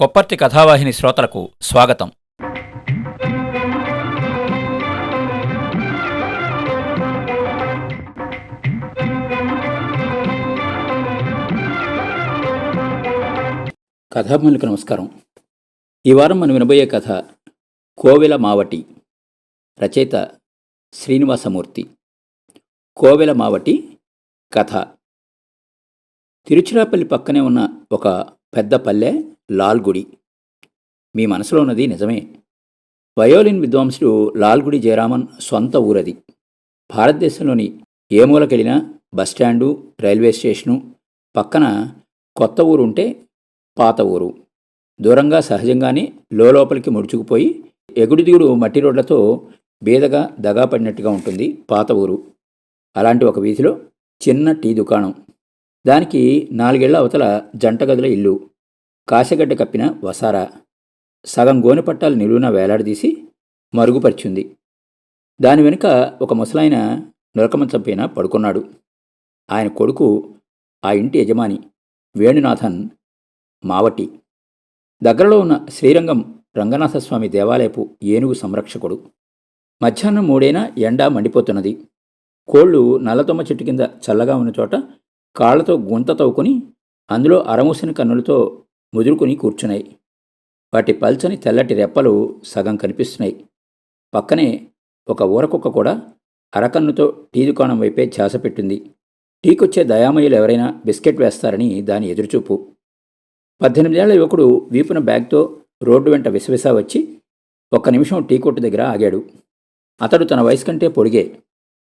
కొప్పర్తి కథావాహిని శ్రోతలకు స్వాగతం. కథాభిములకు నమస్కారం. ఈ వారం మనం వినబోయే కథ కోవెల మావటి రచయిత శ్రీనివాసమూర్తి. కోవెల మావటి కథ. తిరుచిరాపల్లి పక్కనే ఉన్న ఒక పెద్ద పల్లె లాల్గుడి. మీ మనసులో ఉన్నది నిజమే. వయోలిన్ విద్వాంసుడు లాల్గుడి జయరామన్ సొంత ఊరది. భారతదేశంలోని ఏ మూలకెళ్ళినా బస్టాండు రైల్వే స్టేషను పక్కన కొత్త ఊరు ఉంటే పాత ఊరు. దూరంగా సహజంగానే లోపలికి ముడుచుకుపోయి ఎగుడు దిగుడు మట్టి రోడ్లతో బీదగా దగా పడినట్టుగా ఉంటుంది పాత ఊరు. అలాంటి ఒక వీధిలో చిన్న టీ దుకాణం. దానికి నాలుగేళ్ళ అవతల జంట గదుల ఇల్లు. కాశగడ్డ కప్పిన వసారా సగం గోనె పట్టాలు నిలువున వేలాడదీసి మరుగుపరిచింది. దాని వెనుక ఒక ముసలాయన నొరకమంచం పైన పడుకున్నాడు. ఆయన కొడుకు ఆ ఇంటి యజమాని వేణునాథన్ మావటి. దగ్గరలో ఉన్న శ్రీరంగం రంగనాథస్వామి దేవాలయపు ఏనుగు సంరక్షకుడు. మధ్యాహ్నం మూడైనా ఎండా మండిపోతున్నది. కోళ్ళు నల్లతొమ్మ చెట్టు కింద చల్లగా ఉన్న చోట కాళ్ళతో గుంత తవ్వుకుని అందులో అరమూసిన కన్నులతో ముదురుకుని కూర్చున్నాయి. వాటి పల్చని తెల్లటి రెప్పలు సగం కనిపిస్తున్నాయి. పక్కనే ఒక ఊరకుక్క కూడా అరకన్నుతో టీ దుకాణం వైపే ఛాస పెట్టింది. టీకొచ్చే దయామయులు ఎవరైనా బిస్కెట్ వేస్తారని దాని ఎదురుచూపు. పద్దెనిమిదేళ్ళ యువకుడు వీపున బ్యాగ్తో రోడ్డు వెంట విసవిసా వచ్చి ఒక్క నిమిషం టీ కొట్టు దగ్గర ఆగాడు. అతడు తన వయసు కంటే పొడిగే.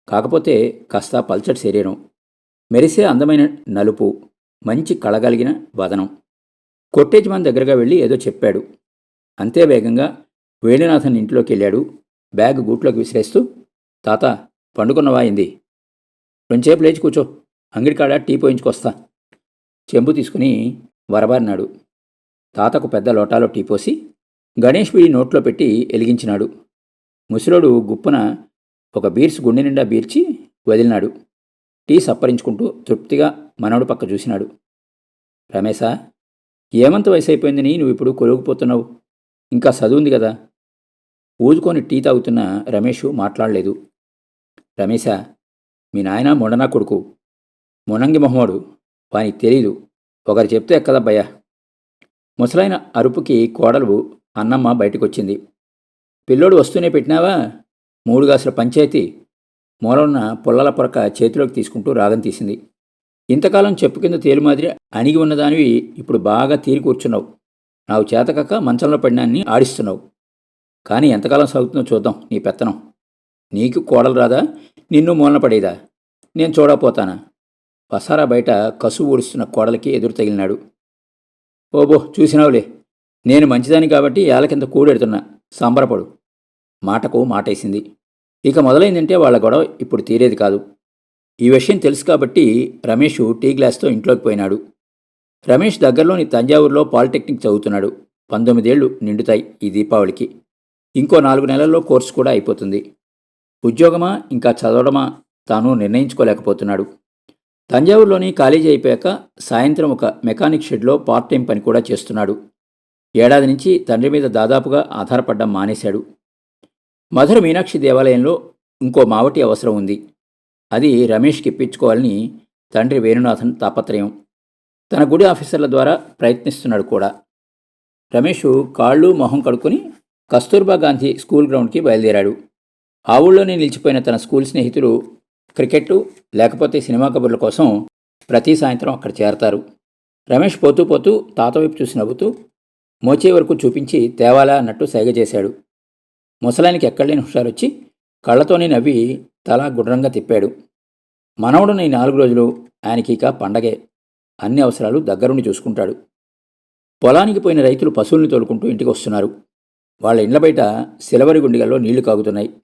కాకపోతే కాస్త పల్చటి శరీరం. మెరిసే అందమైన నలుపు మంచి కళగలిగిన వదనం. కొట్టేజ్మాన్ దగ్గరగా వెళ్ళి ఏదో చెప్పాడు. అంతే వేగంగా వేణునాథన్ ఇంట్లోకి వెళ్ళాడు. బ్యాగ్ గూట్లోకి విసిరేస్తూ తాత పండుకున్నవా అయింది రెండుసేపు లేచి కూర్చో. అంగడి కాడ టీ పోయించుకొస్తా. చెంబు తీసుకుని వరబారినాడు. తాతకు పెద్ద లోటాలో టీ పోసి గణేష్ వీడి నోట్లో పెట్టి ఎలిగించినాడు. ముసలోడు గుప్పున ఒక బీర్స్ గుండె నిండా బీర్చి వదిలినాడు. టీ సప్పరించుకుంటూ తృప్తిగా మనవడు పక్క చూసినాడు. రమేశా ఏమంత వయసు అయిపోయిందని నువ్వు ఇప్పుడు కొలుగుపోతున్నావు ఇంకా చదువుంది కదా. ఊదుకొని టీ తాగుతున్న రమేషు మాట్లాడలేదు. రమేశ మీ నాయన మొండనా కొడుకు. మునంగి మొహమ్మడు వానికి తెలీదు. ఒకరు చెప్తే ఎక్కదబ్బయ్యా? ముసలైన అరుపుకి కోడలు అన్నమ్మ బయటకొచ్చింది. పిల్లోడు వస్తూనే పెట్టినావా? మూడు గాసుల పంచాయతీ. మూలన్న పుల్లల పొరక చేతిలోకి తీసుకుంటూ రాగం తీసింది. ఇంతకాలం చెప్పు కింద తేలు మాదిరి అణిగి ఉన్నదానివి ఇప్పుడు బాగా తీరి కూర్చున్నావు. నాకు చేతకక్క మంచంలో పడినాన్ని ఆడిస్తున్నావు. కానీ ఎంతకాలం సాగుతుందో చూద్దాం నీ పెత్తనం. నీకు కోడలు రాదా? నిన్ను మూలన పడేదా? నేను చూడపోతానా పసారా బయట కసు ఊడుస్తున్న కోడలికి ఎదురు తగిలినాడు. ఓబో చూసినావులే. నేను మంచిదాని కాబట్టి ఏళ్ళ కింద కూడెడుతున్నా. సంబరపడు. మాటకు మాటేసింది. ఇక మొదలైందంటే వాళ్ళ గొడవ ఇప్పుడు తీరేది కాదు. ఈ విషయం తెలుసు కాబట్టి రమేష్ టీ గ్లాస్తో ఇంట్లోకి పోయినాడు. రమేష్ దగ్గరలోని తంజావూరులో పాలిటెక్నిక్ చదువుతున్నాడు. పంతొమ్మిదేళ్ళు నిండుతాయి ఈ దీపావళికి. ఇంకో నాలుగు నెలల్లో కోర్సు కూడా అయిపోతుంది. ఉద్యోగమా ఇంకా చదవడమా తాను నిర్ణయించుకోలేకపోతున్నాడు. తంజావూరులోని కాలేజీ అయిపోయాక సాయంత్రం ఒక మెకానిక్ షెడ్లో పార్ట్ టైం పని కూడా చేస్తున్నాడు. ఏడాది నుంచి తండ్రి మీద దాదాపుగా ఆధారపడ్డం మానేశాడు. మధుర మీనాక్షి దేవాలయంలో ఇంకో మావటి అవసరం ఉంది. అది రమేష్కి ఇప్పించుకోవాలని తండ్రి వేణునాథన్ తాపత్రయం. తన గుడి ఆఫీసర్ల ద్వారా ప్రయత్నిస్తున్నాడు కూడా. రమేష్ కాళ్ళు మొహం కడుక్కొని కస్తూర్బా గాంధీ స్కూల్ గ్రౌండ్కి బయలుదేరాడు. ఆ ఊళ్ళోనే నిలిచిపోయిన తన స్కూల్ స్నేహితులు క్రికెట్ లేకపోతే సినిమా కబుర్ల కోసం ప్రతి సాయంత్రం అక్కడ చేరతారు. రమేష్ పోతూ పోతూ తాత వైపు చూసి నవ్వుతూ మోచే వరకు చూపించి తేవాలా? అన్నట్టు సైగ చేశాడు. ముసలానికి ఎక్కడలేని హుషారొచ్చి కళ్ళతోనే నవ్వి తల గుడ్రంగా తిప్పాడు. మనవడు ఈ నాలుగు రోజులు ఆయనకి ఇక పండగే. అన్ని అవసరాలు దగ్గరుండి చూసుకుంటాడు. పొలానికి పోయిన రైతులు పశువుల్ని తోలుకుంటూ ఇంటికి వస్తున్నారు. వాళ్ళ ఇండ్ల బయట సిలవరి గుండిగల్లో నీళ్ళు కాగుతున్నాయి.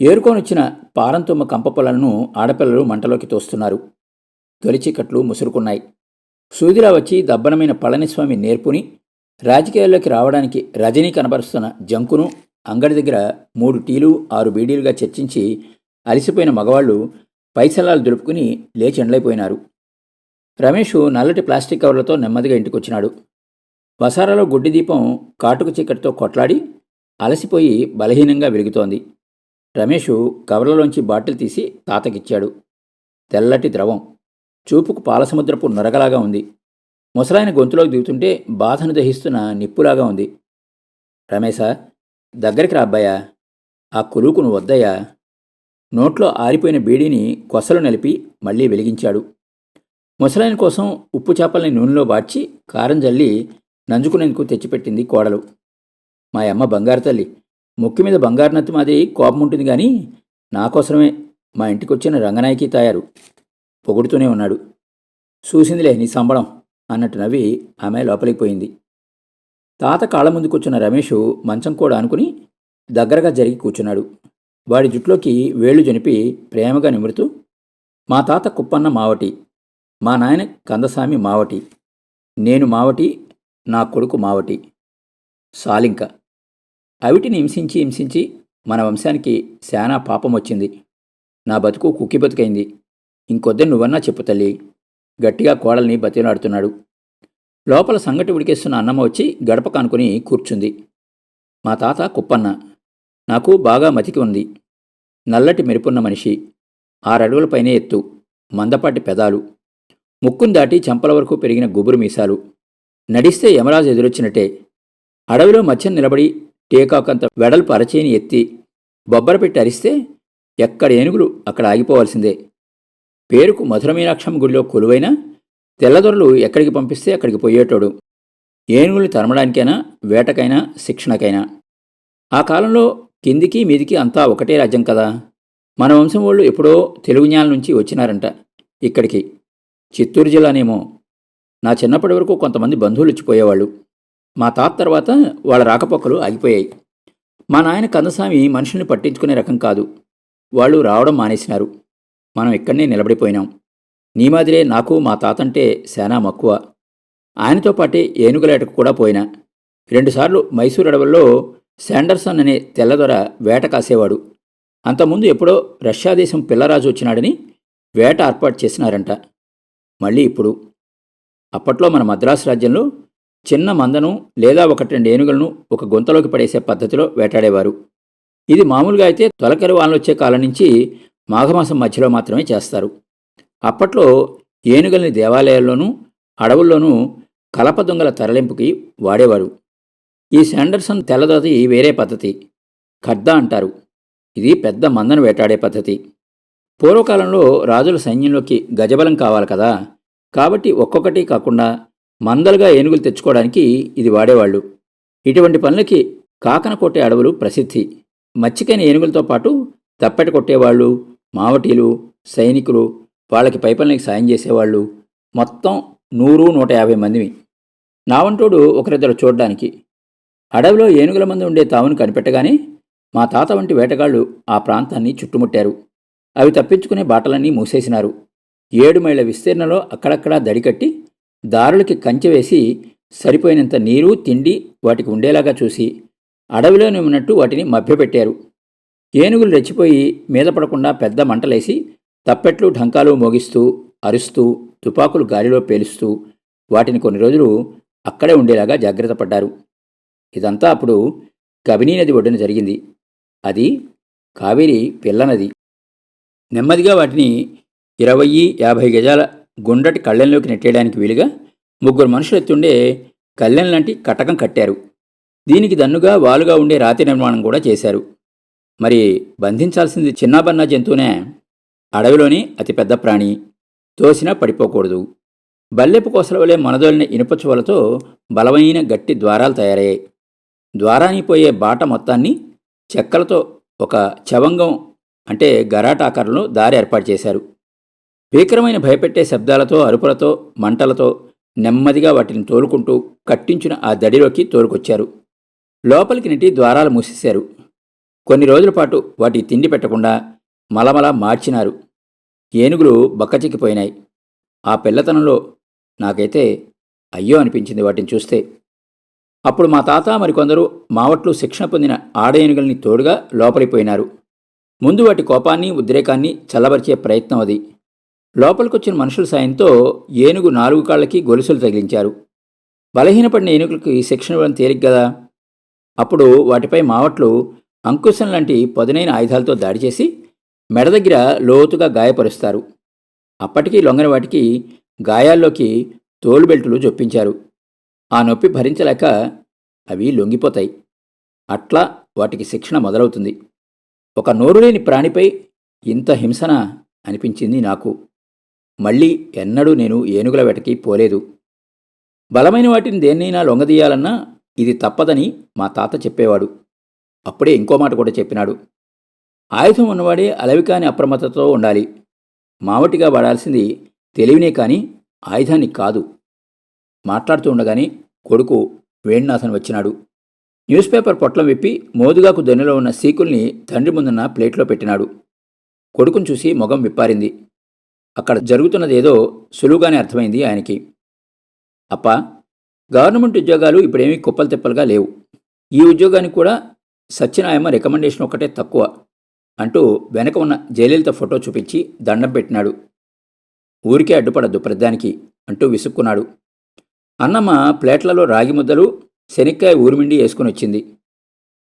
ఏరుకోనొచ్చిన పారంతుమ్మ కంప పొలాలను ఆడపిల్లలు మంటలోకి తోస్తున్నారు. తొలిచికట్లు ముసురుకున్నాయి. సూదిరా వచ్చి దబ్బనమైన పళనిస్వామి నేర్పుని రాజకీయాల్లోకి రావడానికి రజనీ కనబరుస్తున్న జంకును అంగడి దగ్గర మూడు టీలు ఆరు బీడీలుగా చర్చించి అలసిపోయిన మగవాళ్ళు పైసలాలు దులుపుకుని లేచి ఎండలైపోయినారు. రమేష్ నల్లటి ప్లాస్టిక్ కవర్లతో నెమ్మదిగా ఇంటికొచ్చినాడు. వసారాలో గుడ్డి దీపం కాటుకు చీకటితో కొట్లాడి అలసిపోయి బలహీనంగా వెలుగుతోంది రమేష్ కవర్లలోంచి బాటిల్ తీసి తాతకిచ్చాడు. తెల్లటి ద్రవం. చూపుకు పాలసముద్రపు నొరగలాగా ఉంది. ముసలాయన గొంతులోకి దిగుతుంటే బాధను దహిస్తున్న నిప్పులాగా ఉంది. రమేశా దగ్గరికి రాబ్బాయా ఆ కులుకు వద్దయ్యా. నోట్లో ఆరిపోయిన బీడీని కొసలు నలిపి మళ్ళీ వెలిగించాడు. ముసలాయన కోసం ఉప్పు చేపల్ని నూనెలో బాడ్చి కారం జల్లి నంజుకునేందుకు తెచ్చిపెట్టింది కోడలు. మా అమ్మ బంగారు తల్లి. ముక్కు మీద బంగారు నత్తి మాది కోపం ఉంటుంది కానీ నా కోసమే మా ఇంటికి వచ్చిన రంగనాయకి తయారు. పొగుడుతూనే ఉన్నాడు. చూసిందిలే నీ సంబడం అన్నట్టు నవ్వి ఆమె లోపలికి పోయింది. తాత కాళ్ళ ముందు కూర్చున్న రమేషు మంచం కూడా అనుకుని దగ్గరగా జరిగి కూర్చున్నాడు. వాడి జుట్లోకి వేళ్ళు జనిపి ప్రేమగా నిమురుతూ మా తాత కుప్పన్న మావటి మా నాయన కందసామి మావటి నేను మావటి నా కొడుకు మావటి సాలింక. అవిటిని హింసించి హింసించి మన వంశానికి శానా పాపం వచ్చింది. నా బతుకు కుక్కి బతుకైంది. ఇంకొద్దే నువ్వన్నా చెప్పు తల్లి. గట్టిగా కోడల్ని బతిలాడుతున్నాడు. లోపల సంగటి ఉడికేస్తున్న అన్నమ్మ వచ్చి గడప కానుకొని కూర్చుంది. మా తాత కుప్పన్న నాకు బాగా మతికి ఉంది. నల్లటి మెరుపున్న మనిషి ఆరడుగులపైనే ఎత్తు మందపాటి పెదాలు. ముక్కును దాటి చెంపల వరకు పెరిగిన గుబురు మీసాలు. నడిస్తే యమరాజు ఎదురొచ్చినట్టే. అడవిలో మధ్యం నిలబడి టేకాకంత వెడల్పు అరచేని ఎత్తి బొబ్బర పెట్టి అరిస్తే ఎక్కడ ఏనుగులు అక్కడ ఆగిపోవాల్సిందే. పేరుకు మధురమీనాక్షం గుడిలో కొలువైనా తెల్లదొరలు ఎక్కడికి పంపిస్తే అక్కడికి పోయేటోడు. ఏనుగులు తరమడానికైనా వేటకైనా శిక్షణకైనా. ఆ కాలంలో కిందికి మీదికి అంతా ఒకటే రాజ్యం కదా. మన వంశం వాళ్ళు ఎప్పుడో తెలుగు జ్ఞానం నుంచి వచ్చినారంట ఇక్కడికి. చిత్తూరు జిల్లానేమో. నా చిన్నప్పటి వరకు కొంతమంది బంధువులు ఇచ్చిపోయేవాళ్ళు. మా తాత తర్వాత వాళ్ళ రాకపోకలు ఆగిపోయాయి. మా నాయన కందస్వామి మనుషుల్ని పట్టించుకునే రకం కాదు. వాళ్ళు రావడం మానేసినారు. మనం ఇక్కడనే నిలబడిపోయినాం. నీ మాదిరే నాకు మా తాతంటే శానా మక్కువ. ఆయనతో పాటే ఏనుగులేటకు కూడా పోయినా. రెండుసార్లు మైసూర్ అడవుల్లో శాండర్సన్ అనే తెల్లదొర వేట కాసేవాడు. అంతకుముందు ఎప్పుడో రష్యా దేశం పిల్లరాజు వచ్చినాడని వేట ఏర్పాటు చేసినారంట. మళ్ళీ ఇప్పుడు. అప్పట్లో మన మద్రాసు రాజ్యంలో చిన్న మందను లేదా ఒకటి రెండు ఏనుగులను ఒక గుంతలోకి పడేసే పద్ధతిలో వేటాడేవారు. ఇది మామూలుగా అయితే తొలకరి వానలొచ్చే కాలం నుంచి మాఘమాసం మధ్యలో మాత్రమే చేస్తారు. అప్పట్లో ఏనుగల్ని దేవాలయాల్లోనూ అడవుల్లోనూ కలప దొంగల తరలింపుకి వాడేవారు. ఈ శాండర్సన్ తెల్లదోతి వేరే పద్ధతి. ఖర్దా అంటారు. ఇది పెద్ద మందను వేటాడే పద్ధతి. పూర్వకాలంలో రాజుల సైన్యంలోకి గజబలం కావాలి కదా. కాబట్టి ఒక్కొక్కటి కాకుండా మందలుగా ఏనుగులు తెచ్చుకోవడానికి ఇది వాడేవాళ్ళు. ఇటువంటి పనులకి కాకన కొట్టే అడవులు ప్రసిద్ధి. మచ్చికైన ఏనుగులతో పాటు తప్పెట కొట్టేవాళ్ళు మావటీలు సైనికులు వాళ్ళకి పైపల్నికి సాయం చేసేవాళ్ళు మొత్తం నూరు నూట యాభై మందివి నావంటోడు ఒకరిద్దరు చూడ్డానికి. అడవిలో ఏనుగుల మంది ఉండే తావును కనిపెట్టగానే మా తాత వంటి వేటగాళ్ళు ఆ ప్రాంతాన్ని చుట్టుముట్టారు. అవి తప్పించుకునే బాటలన్నీ మూసేసినారు. ఏడు మైళ్ళ విస్తీర్ణలో అక్కడక్కడా దడికట్టి దారులకి కంచె వేసి సరిపోయినంత నీరు తిండి వాటికి ఉండేలాగా చూసి అడవిలోనే ఉన్నట్టు వాటిని మభ్యపెట్టారు. ఏనుగులు రెచ్చిపోయి మీద పడకుండా పెద్ద మంటలేసి తప్పెట్లు ఢంకాలు మోగిస్తూ అరుస్తూ తుపాకులు గాలిలో పేలుస్తూ వాటిని కొన్ని రోజులు అక్కడే ఉండేలాగా జాగ్రత్త పడ్డారు. ఇదంతా అప్పుడు కబినీ నది ఒడ్డున జరిగింది. అది కావేరి పిల్లనది నెమ్మదిగా వాటిని ఇరవై యాభై గజాల గుండటి కళ్ళెంలోకి నెట్టేయడానికి వీలుగా ముగ్గురు మనుషులు ఎత్తుండే కళ్ళెం లాంటి కటకం కట్టారు. దీనికి దన్నుగా వాలుగా ఉండే రాతి నిర్మాణం కూడా చేశారు. మరి బంధించాల్సింది చిన్నాబన్న జంతువునే అడవిలోని అతిపెద్ద ప్రాణి. తోసినా పడిపోకూడదు. బల్లెపు కోసల వలె మనదోలిన ఇనుప చువలతో బలమైన గట్టి ద్వారాలు తయారయ్యాయి. ద్వారానికి పోయే బాట మొత్తాన్ని చెక్కలతో ఒక చవంగం అంటే గరాటాకారంలో దారి ఏర్పాటు చేశారు. భీకరమైన భయపెట్టే శబ్దాలతో అరుపులతో మంటలతో నెమ్మదిగా వాటిని తోలుకుంటూ కట్టించిన ఆ దడిలోకి తోలుకొచ్చారు. లోపలికి నెట్టి ద్వారాలు మూసేశారు. కొన్ని రోజుల పాటు వాటి తిండి పెట్టకుండా మలమల మార్చినారు. ఏనుగులు బక్కచిక్కిపోయినాయి. ఆ పిల్లతనంలో నాకైతే అయ్యో అనిపించింది వాటిని చూస్తే. అప్పుడు మా తాత మరికొందరు మావట్లు శిక్షణ పొందిన ఆడ ఏనుగుల్ని తోడుగా లోపలిపోయినారు ముందు వాటి కోపాన్ని ఉద్రేకాన్ని చల్లబరిచే ప్రయత్నం అది. లోపలికొచ్చిన మనుషుల సాయంతో ఏనుగు నాలుగు కాళ్ళకి గొలుసులు తగిలించారు. బలహీనపడిన ఏనుగులకి శిక్షణ ఇవ్వడం తేలిక కదా అప్పుడు వాటిపై మావట్లు అంకుశం లాంటి పదునైన ఆయుధాలతో దాడి చేసి మెడ దగ్గర లోతుగా గాయపరుస్తారు. అప్పటికీ లొంగని వాటికి గాయాల్లోకి తోలు బెల్టులు జొప్పించారు. ఆ నొప్పి భరించలేక అవి లొంగిపోతాయి. అట్లా వాటికి శిక్షణ మొదలవుతుంది. ఒక నోరులేని ప్రాణిపై ఇంత హింసన అనిపించింది నాకు. మళ్ళీ ఎన్నడూ నేను ఏనుగుల వేటకి పోలేదు. బలమైన వాటిని దేన్నైనా లొంగదీయాలన్నా ఇది తప్పదని మా తాత చెప్పేవాడు. అప్పుడే ఇంకో మాట కూడా చెప్పినాడు. ఆయుధం ఉన్నవాడే అలవికాని అప్రమత్తతో ఉండాలి. మావటిగా వాడాల్సింది తెలివినే కాని ఆయుధాన్ని కాదు. మాట్లాడుతూ ఉండగానే కొడుకు వేణునాథన్ వచ్చినాడు. న్యూస్ పేపర్ పొట్లం విప్పి మోదుగాకు దొన్నెలో ఉన్న సీకుల్ని తండ్రి ముందున్న ప్లేట్లో పెట్టినాడు. కొడుకును చూసి మొగం విప్పారింది. అక్కడ జరుగుతున్నదేదో సులువుగానే అర్థమైంది ఆయనకి. అప్పా గవర్నమెంట్ ఉద్యోగాలు ఇప్పుడేమీ కుప్పలు తిప్పలుగా లేవు. ఈ ఉద్యోగానికి కూడా సత్యనాయమ్మ రికమెండేషన్ ఒకటే తక్కువ. అంటూ వెనక ఉన్న జయలలిత ఫోటో చూపించి దండం పెట్టినాడు. ఊరికే అడ్డుపడద్దు ప్రద్దానికి అంటూ విసుక్కున్నాడు. అన్నమ్మ ప్లేట్లలో రాగి ముద్దలు శనిక్కాయ ఊరిమిండి వేసుకుని వచ్చింది.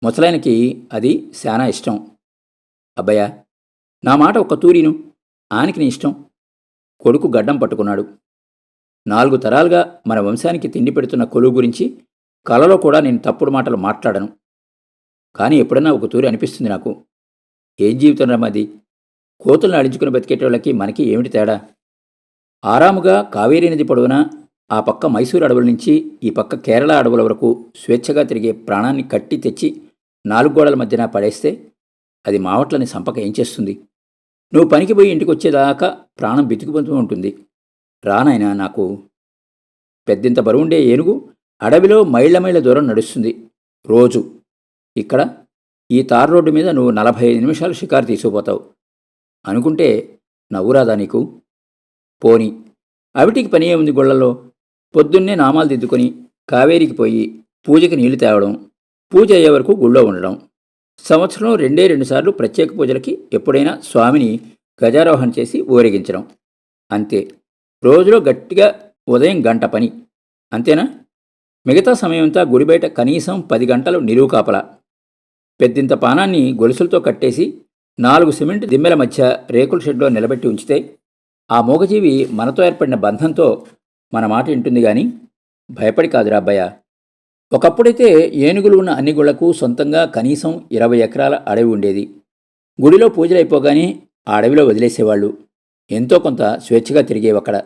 ముసలాయనకి అది శానా ఇష్టం. అబ్బయ్యా నా మాట ఒక్క తూరిను ఆనికి నీ ఇష్టం. కొడుకు గడ్డం పట్టుకున్నాడు. నాలుగు తరాలుగా మన వంశానికి తిండి పెడుతున్న కొలువు గురించి కలలో కూడా నేను తప్పుడు మాటలు మాట్లాడను. కానీ ఎప్పుడన్నా ఒక తూరి అనిపిస్తుంది నాకు. ఏం జీవితం రమ్మది కోతులను అడించుకుని బతికేటోళ్ళకి మనకి ఏమిటి తేడా? ఆరాముగా కావేరీ నది పొడవునా ఆ పక్క మైసూరు అడవుల నుంచి ఈ పక్క కేరళ అడవుల వరకు స్వేచ్ఛగా తిరిగే ప్రాణాన్ని కట్టి తెచ్చి నాలుగు గోడల మధ్యన పడేస్తే అది మావట్లని సంపక ఏం చేస్తుంది? నువ్వు పనికి పోయి ఇంటికి వచ్చేదాకా ప్రాణం బితుకుపోతూ ఉంటుంది. రానైనా నాకు. పెద్దింత బరువుండే ఏనుగు అడవిలో మైళ్ళ మైళ్ళ దూరం నడుస్తుంది. రోజు. ఇక్కడ ఈ తార్ రోడ్డు మీద నువ్వు నలభై ఐదు నిమిషాలు షికారు తీసుకుపోతావు. అనుకుంటే నవ్వురాదా నీకు? పోని. అవిటికి పని ఏముంది గొళ్ళలో? పొద్దున్నే నామాలు దిద్దుకొని కావేరికి పోయి పూజకి నీళ్ళు తేవడం పూజ అయ్యే వరకు గుళ్ళో ఉండడం. సంవత్సరంలో రెండే రెండుసార్లు ప్రత్యేక పూజలకి ఎప్పుడైనా స్వామిని గజారోహణ చేసి ఊరేగించడం. అంతే. రోజులో గట్టిగా ఉదయం గంట పని. అంతేనా? మిగతా సమయమంతా గుడి బయట కనీసం పది గంటలు నిలువు కాపలా. పెద్దింత పానాన్ని గొలుసులతో కట్టేసి నాలుగు సిమెంట్ దిమ్మెల మధ్య రేకుల షెడ్లో నిలబెట్టి ఉంచితే ఆ మూగజీవి మనతో ఏర్పడిన బంధంతో మన మాట వింటుంది గాని భయపడి కాదురా అబ్బాయ ఒకప్పుడైతే ఏనుగులు ఉన్న అన్ని గుళ్ళకు సొంతంగా కనీసం ఇరవై ఎకరాల అడవి ఉండేది. గుడిలో పూజలు అయిపోగానే ఆ అడవిలో వదిలేసేవాళ్ళు. ఎంతో కొంత స్వేచ్ఛగా తిరిగేవి అక్కడ.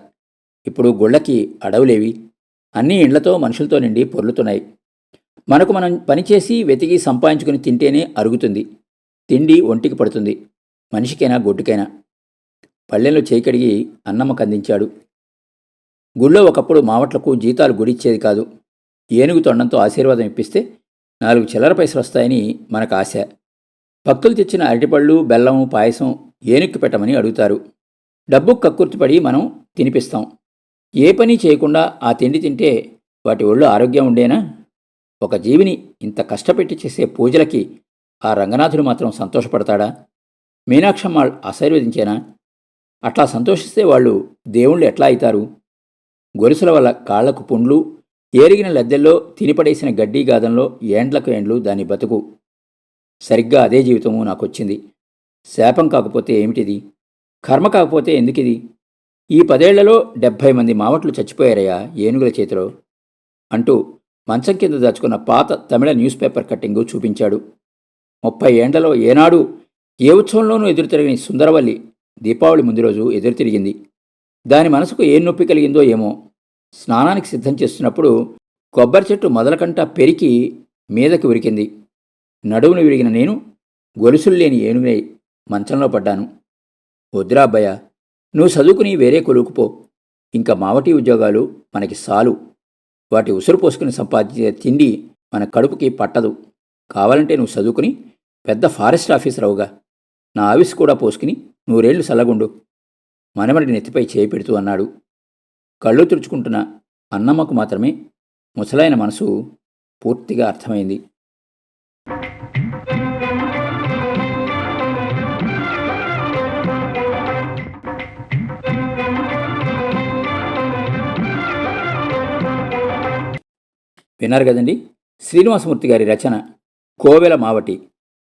ఇప్పుడు గుళ్ళకి అడవులేవి. అన్ని ఇండ్లతో మనుషులతో నిండి పొర్లుతున్నాయి. మనకు మనం పనిచేసి వెతికి సంపాదించుకుని తింటేనే అరుగుతుంది. తిండి ఒంటికి పడుతుంది. మనిషికైనా గొడ్డుకైనా. పల్లెల్లో చేకడిగి అన్నమ్మకు అందించాడు. గుళ్ళో ఒకప్పుడు మావట్లకు జీతాలు గుడిచ్చేది కాదు. ఏనుగు తొండంతో ఆశీర్వాదం ఇప్పిస్తే నాలుగు చిల్లర పైసలు వస్తాయని మనకు ఆశ. భక్తులు తెచ్చిన అరటిపళ్ళు బెల్లం పాయసం ఏనుక్కి పెట్టమని అడుగుతారు. డబ్బు కక్కుర్తిపడి మనం తినిపిస్తాం. ఏ పని చేయకుండా ఆ తిండి తింటే వాటి ఒళ్ళు ఆరోగ్యం ఉండేనా? ఒక జీవిని ఇంత కష్టపెట్టి చేసే పూజలకి ఆ రంగనాథుడు మాత్రం సంతోషపడతాడా? మీనాక్షమ్మ ఆశీర్వదించేనా? అట్లా సంతోషిస్తే వాళ్ళు దేవుళ్ళు ఎట్లా అవుతారు గొలుసుల వల్ల కాళ్ళకు పుండ్లు ఏరిగిన లద్దెల్లో తినిపడేసిన గడ్డి గాదంలో ఏండ్లకు ఏండ్లు దాని బతుకు. సరిగ్గా అదే జీవితము నాకొచ్చింది. శాపం కాకపోతే ఏమిటిది? కర్మ కాకపోతే ఎందుకిది? ఈ పదేళ్ళలో డెబ్భై మంది మావట్లు చచ్చిపోయారయ్యా ఏనుగుల చేతిలో అంటూ మంచం కింద దాచుకున్న పాత తమిళ న్యూస్ పేపర్ కట్టింగు చూపించాడు. ముప్పై ఏండ్లలో ఏనాడు ఏ ఉత్సవంలోనూ ఎదురుతిరగని సుందరవల్లి దీపావళి ముందు రోజు ఎదురు తిరిగింది. దాని మనసుకు ఏం నొప్పి కలిగిందో ఏమో. స్నానానికి సిద్ధం చేస్తున్నప్పుడు కొబ్బరి చెట్టు మొదలకంట పెరికి మీదకి ఉరికింది. నడువును విరిగిన నేను గొలుసులు లేని ఏనుగునై మంచంలో పడ్డాను. వద్దురా నువ్వు చదువుకుని వేరే కొలుకుపో ఇంకా మావటి ఉద్యోగాలు మనకి సాలు. వాటి ఉసురు పోసుకుని సంపాదించే తిండి మన కడుపుకి పట్టదు. కావాలంటే నువ్వు చదువుకుని పెద్ద ఫారెస్ట్ ఆఫీసర్ అవుగా. నా ఆఫీస్ కూడా పోసుకుని నూరేళ్ళు సల్లగుండు మనమడి నెత్తిపై చేయి పెడుతూ అన్నాడు. కళ్ళు తుడుచుకుంటున్న అన్నమ్మకు మాత్రమే ముసలాయన మనసు పూర్తిగా అర్థమైంది. విన్నారు కదండి? శ్రీనివాసమూర్తి గారి రచన కోవెల మావటి.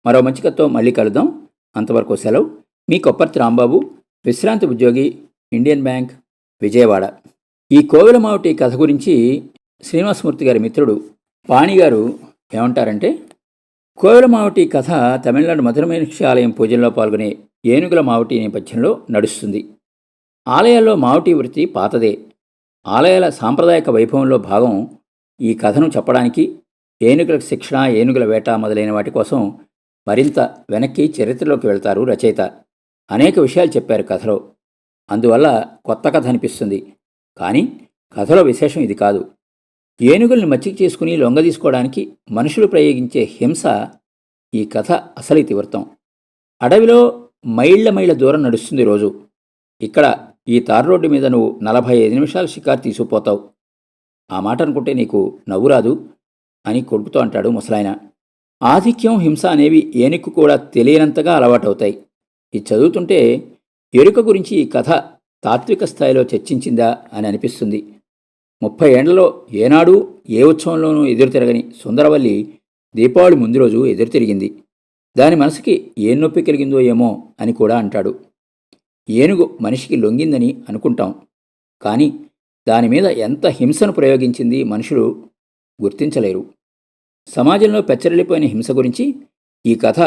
మరో మంచి కథతో మళ్ళీ కలుద్దాం. అంతవరకు సెలవు. మీ కొప్పర్తి రాంబాబు విశ్రాంతి ఉద్యోగి ఇండియన్ బ్యాంక్ విజయవాడ. ఈ కోవెల మావటి కథ గురించి శ్రీనివాసమూర్తి గారి మిత్రుడు పాణి గారు ఏమంటారంటే కోవెల మావటి కథ తమిళనాడు మధురమీనాక్షి ఆలయం పూజల్లో పాల్గొనే ఏనుగుల మావటి నేపథ్యంలో నడుస్తుంది. ఆలయాల్లో మావటి వృత్తి పాతదే. ఆలయాల సాంప్రదాయక వైభవంలో భాగం ఈ కథను చెప్పడానికి ఏనుగుల శిక్షణ ఏనుగుల వేట మొదలైన వాటి కోసం మరింత వెనక్కి చరిత్రలోకి వెళ్తారు రచయిత. అనేక విషయాలు చెప్పారు కథలో. అందువల్ల కొత్త కథ అనిపిస్తుంది. కానీ కథలో విశేషం ఇది కాదు. ఏనుగుల్ని మచ్చిక చేసుకుని లొంగ తీసుకోవడానికి మనుషులు ప్రయోగించే హింస ఈ కథ అసలు ఇతివృత్తం అడవిలో మైళ్ళ మైళ్ళ దూరం నడుస్తుంది రోజు. ఇక్కడ ఈ తార్ రోడ్డు మీద నువ్వు నలభై ఐదు నిమిషాలు షికారు తీసుకుపోతావు. ఆ మాట అనుకుంటే నీకు నవ్వు రాదు అని కొడుకుతో అంటాడు ముసలాయన. ఆధిక్యం హింస అనేవి ఏనుక్కు కూడా తెలియనంతగా అలవాటవుతాయి. ఇది చదువుతుంటే ఎరుక గురించి ఈ కథ తాత్విక స్థాయిలో చర్చించిందా అని అనిపిస్తుంది. ముప్పై ఏండ్లలో ఏనాడు ఏ ఉత్సవంలోనూ ఎదురు తిరగని సుందరవల్లి దీపావళి ముందు రోజు ఎదురు తిరిగింది. దాని మనసుకి ఏం నొప్పి కలిగిందో ఏమో అని కూడా అంటాడు. ఏనుగు మనిషికి లొంగిందని అనుకుంటాం. కానీ దాని మీద ఎంత హింసను ప్రయోగించింది మనుషులు గుర్తించలేరు. సమాజంలో పెచ్చరిల్లిపోయిన హింస గురించి ఈ కథ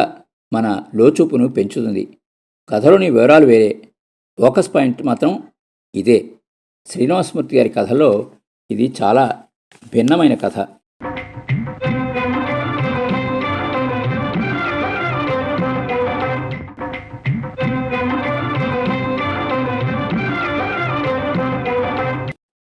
మన లోచూపును పెంచుతుంది. కథలోని వివరాలు వేరే. ఫోకస్ పాయింట్ మాత్రం ఇదే. శ్రీనివాసమూర్తి గారి కథలో ఇది చాలా భిన్నమైన కథ.